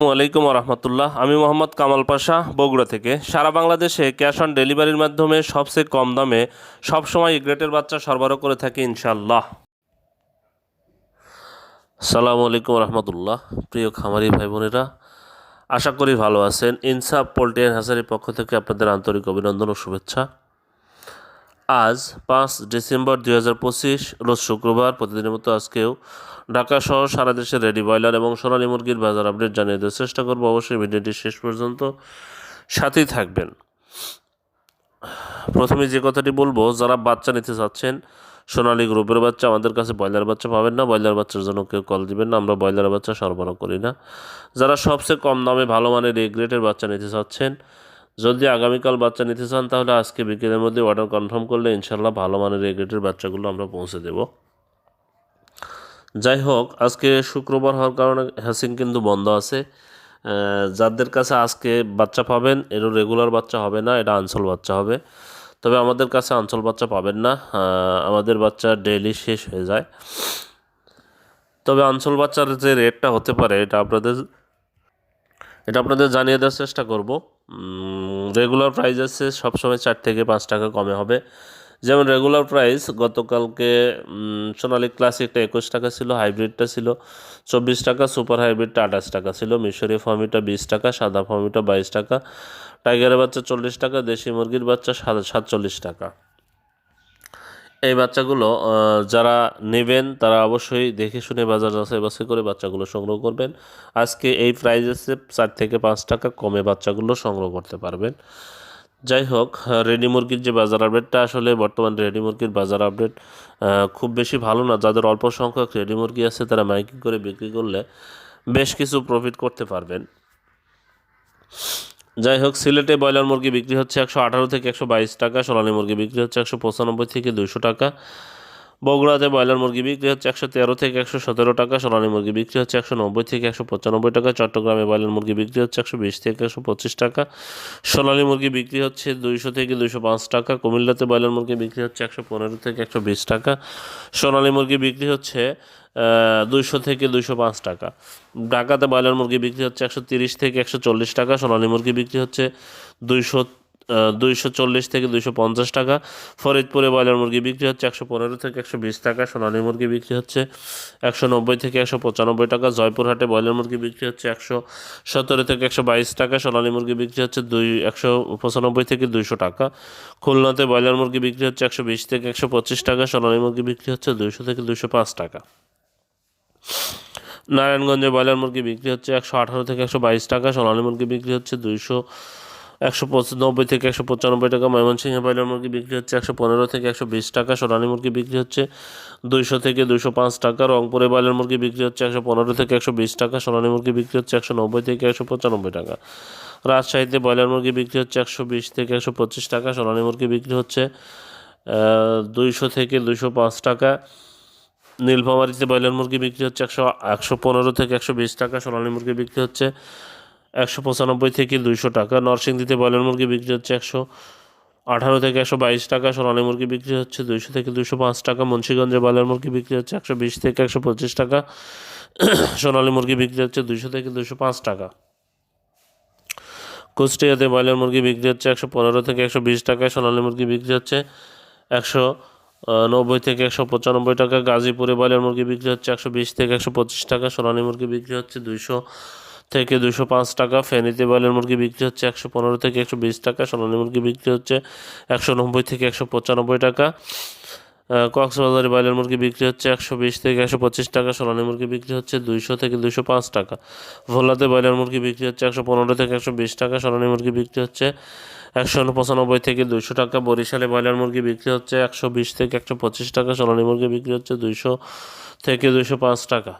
আলাইকুম রহমতুল্লাহ। আমি মোহাম্মদ কামাল পাশা, বগুড়া থেকে। সারা বাংলাদেশে ক্যাশ অন ডেলিভারির মাধ্যমে সবচেয়ে কম দামে সবসময় গ্রেটের বাচ্চা সরবরাহ করে থাকি ইনশাল্লাহ সালামু আলাইকুম রহমতুল্লাহ। প্রিয় খামারি ভাই বোনেরা আশা করি ভালো আছেন। ইনসাফ পোল্ট্রি হাসারির পক্ষ থেকে আপনাদের আন্তরিক অভিনন্দন ও শুভেচ্ছা। আজ পাঁচ ডিসেম্বর দুই হাজার পঁচিশ, রোজ শুক্রবার প্রতিদিনের মতো আজকেও ঢাকা সহ সারা দেশে রেডি ব্রয়লার এবং সোনালী মুরগির বাজার আপডেট জানিয়ে দেওয়ার চেষ্টা করব। অবশ্যই ভিডিওটি শেষ পর্যন্ত সাথেই থাকবেন। প্রথমে যে কথাটি বলব, যারা বাচ্চা নিতে চাচ্ছেন, সোনালী গ্রুপের বাচ্চা, আমাদের কাছে ব্রয়লার বাচ্চা পাবেন না। ব্রয়লার বাচ্চার জন্য কেউ কল দিবেন না, আমরা ব্রয়লার বাচ্চা সরবরাহ করি না। যারা সবচেয়ে কম দামে ভালো মানের এ গ্রেডের বাচ্চা নিতে চাচ্ছেন যদি আগামীকাল বাচ্চা নিতে চান, তাহলে আজকে বিকেলের মধ্যে অর্ডার কনফার্ম করলে ইনশাল্লাহ ভালো মানের এ গ্রেডের বাচ্চাগুলো আমরা পৌঁছে দেব। যাই হোক, আজকে শুক্রবার হওয়ার কারণে হ্যাসিং কিন্তু বন্ধ আছে। যাদের কাছে আজকে বাচ্চা পাবেন, এরও রেগুলার বাচ্চা হবে না, এটা আঞ্চল বাচ্চা হবে। তবে আমাদের কাছে আঞ্চল বাচ্চা পাবেন না আমাদের বাচ্চা ডেইলি শেষ হয়ে যায়। তবে আঞ্চল বাচ্চার যে রেটটা হতে পারে, এটা আপনাদের এটা আপনাদের জানিয়ে দেওয়ার চেষ্টা করব। রেগুলার প্রাইস আছে, সবসময় চার থেকে পাঁচ টাকা কমে হবে। যেমন রেগুলার প্রাইস গতকালকে সোনালী ক্লাসিকটা একুশ টাকা ছিল হাইব্রিডটা ছিল চব্বিশ টাকা সুপার হাইব্রিডটা আঠাশ টাকা ছিল, মিশরি ফার্মিটা বিশ টাকা, সাদা ফার্মিটা বাইশ টাকা টাইগারের বাচ্চা চল্লিশ টাকা, দেশি মুরগির বাচ্চা সাত- সাতচল্লিশ টাকা। এই বাচ্চাগুলো যারা নেবেন, তারা অবশ্যই দেখে শুনে বাজার যাচাই বাছাই করে বাচ্চাগুলো সংগ্রহ করবেন। আজকে এই প্রাইজেসে চার থেকে পাঁচ টাকা কমে বাচ্চাগুলো সংগ্রহ করতে পারবেন। যাই হোক রেডি মুরগির যে বাজার আপডেটটা আসলে বর্তমান রেডি মুরগির বাজার আপডেট খুব বেশি ভালো না। যাদের অল্প সংখ্যক রেডি মুরগি আছে, তারা মাইকিং করে বিক্রি করলে বেশ কিছু প্রফিট করতে পারবেন। যাই হোক সিলেটে ব্রয়লার মুরগি বিক্রি হচ্ছে একশো আঠারো থেকে একশো বাইশ টাকা, সোনালী মুরগি বিক্রি হচ্ছে একশো পঁচানব্বই থেকে দুশো টাকা। বগুড়াতে ব্রয়লার মুরগি বিক্রি হচ্ছে একশো তেরো থেকে একশো সতেরো টাকা, সোনালী মুরগি বিক্রি হচ্ছে একশো নব্বই থেকে একশো পঁচানব্বই টাকা, চট্টগ্রামে ব্রয়লার মুরগি বিক্রি হচ্ছে একশো বিশ থেকে একশো পঁচিশ টাকা, সোনালী মুরগি বিক্রি হচ্ছে দুইশো থেকে দুইশো পাঁচ টাকা, কুমিল্লাতে ব্রয়লার মুরগি বিক্রি হচ্ছে একশো পনেরো থেকে একশো বিশ টাকা, সোনালী মুরগি বিক্রি হচ্ছে দুইশো থেকে দুইশো পাঁচ টাকা, ঢাকাতে ব্রয়লার মুরগি বিক্রি হচ্ছে একশো তিরিশ থেকে একশো চল্লিশ টাকা, সোনালী মুরগি বিক্রি হচ্ছে দুইশো দুইশো চল্লিশ থেকে দুইশো পঞ্চাশ টাকা। ফরিদপুরে ব্রয়লার মুরগি বিক্রি হচ্ছে একশো পনেরো থেকে একশো বিশ টাকা, সোনালী মুরগি বিক্রি হচ্ছে একশো নব্বই থেকে একশো পঁচানব্বই টাকা, জয়পুরহাটে ব্রয়লার মুরগি বিক্রি হচ্ছে একশো সতেরো থেকে একশো বাইশ টাকা, সোনালী মুরগি বিক্রি হচ্ছে দুই একশো পঁচানব্বই থেকে দুইশো টাকা। খুলনাতে ব্রয়লার মুরগি বিক্রি হচ্ছে একশো বিশ থেকে একশো পঁচিশ টাকা, সোনালী মুরগি বিক্রি হচ্ছে দুইশো থেকে দুইশো পাঁচ টাকা। নারায়ণগঞ্জে ব্রয়লার মুরগি বিক্রি হচ্ছে একশো আঠারো থেকে একশো বাইশ টাকা, সোনালী মুরগি বিক্রি হচ্ছে দুইশো একশো পঁচানব্বই থেকে একশো পঁচানব্বই টাকা ময়মনসিংহে ব্রয়লার মুরগি বিক্রি হচ্ছে একশো পনেরো থেকে একশো বিশ টাকা। সোনালী মুরগি বিক্রি হচ্ছে দুইশো থেকে দুশো পাঁচ টাকা। রংপুরে ব্রয়লার মুরগি বিক্রি হচ্ছে একশো পনেরো থেকে একশো বিশ টাকা। সোনালী মুরগি বিক্রি হচ্ছে একশো নব্বই থেকে একশো পঁচানব্বই টাকা। রাজশাহীতে ব্রয়লার মুরগি বিক্রি হচ্ছে একশো বিশ থেকে একশো পঁচিশ টাকা। সোনালী মুরগি বিক্রি হচ্ছে দুইশো থেকে দুইশো পাঁচ টাকা। নীলফামারিতে ব্রয়লার মুরগি বিক্রি হচ্ছে একশো একশো পনেরো থেকে একশো বিশ টাকা। সোনালী মুরগি বিক্রি হচ্ছে একশো পঁচানব্বই থেকে দুইশো টাকা। নরসিংদীতে ব্রয়লার মুরগি বিক্রি হচ্ছে একশো আঠারো থেকে একশো বাইশ টাকা। সোনালী মুরগি বিক্রি হচ্ছে দুইশো থেকে দুইশো পাঁচ টাকা। মুন্সিগঞ্জে ব্রয়লার মুরগি বিক্রি হচ্ছে একশো বিশ থেকে একশো পঁচিশ টাকা। সোনালী মুরগি বিক্রি হচ্ছে দুইশো থেকে দুশো পাঁচ টাকা। কুষ্টিয়াতে ব্রয়লার মুরগি বিক্রি হচ্ছে একশো পনেরো থেকে একশো বিশ টাকা। সোনালী মুরগি বিক্রি হচ্ছে একশো নব্বই থেকে একশো পঁচানব্বই টাকা। গাজীপুরে ব্রয়লার মুরগি বিক্রি হচ্ছে একশো বিশ থেকে একশো পঁচিশ টাকা। সোনালী মুরগি বিক্রি হচ্ছে দুইশো থেকে দুশো পাঁচ টাকা ফেনীতে ব্রয়লার মুরগি বিক্রি হচ্ছে একশো পনেরো থেকে একশো বিশ টাকা, সোনালী মুরগি বিক্রি হচ্ছে একশো নব্বই থেকে একশো পঁচানব্বই টাকা। কক্সবাজারে ব্রয়লার মুরগি বিক্রি হচ্ছে একশো বিশ থেকে একশো পঁচিশ টাকা, সোনালী মুরগি বিক্রি হচ্ছে দুইশো থেকে দুশো পাঁচ টাকা। ভোলাতে ব্রয়লার মুরগি বিক্রি হচ্ছে একশো পনেরো থেকে একশো বিশ টাকা, সোনালী মুরগি বিক্রি হচ্ছে একশো পঁচানব্বই থেকে দুশো টাকা। বরিশালে ব্রয়লার মুরগি বিক্রি হচ্ছে একশো বিশ থেকে একশো পঁচিশ টাকা, সোনালী মুরগি বিক্রি হচ্ছে দুইশো থেকে দুশো পাঁচ টাকা।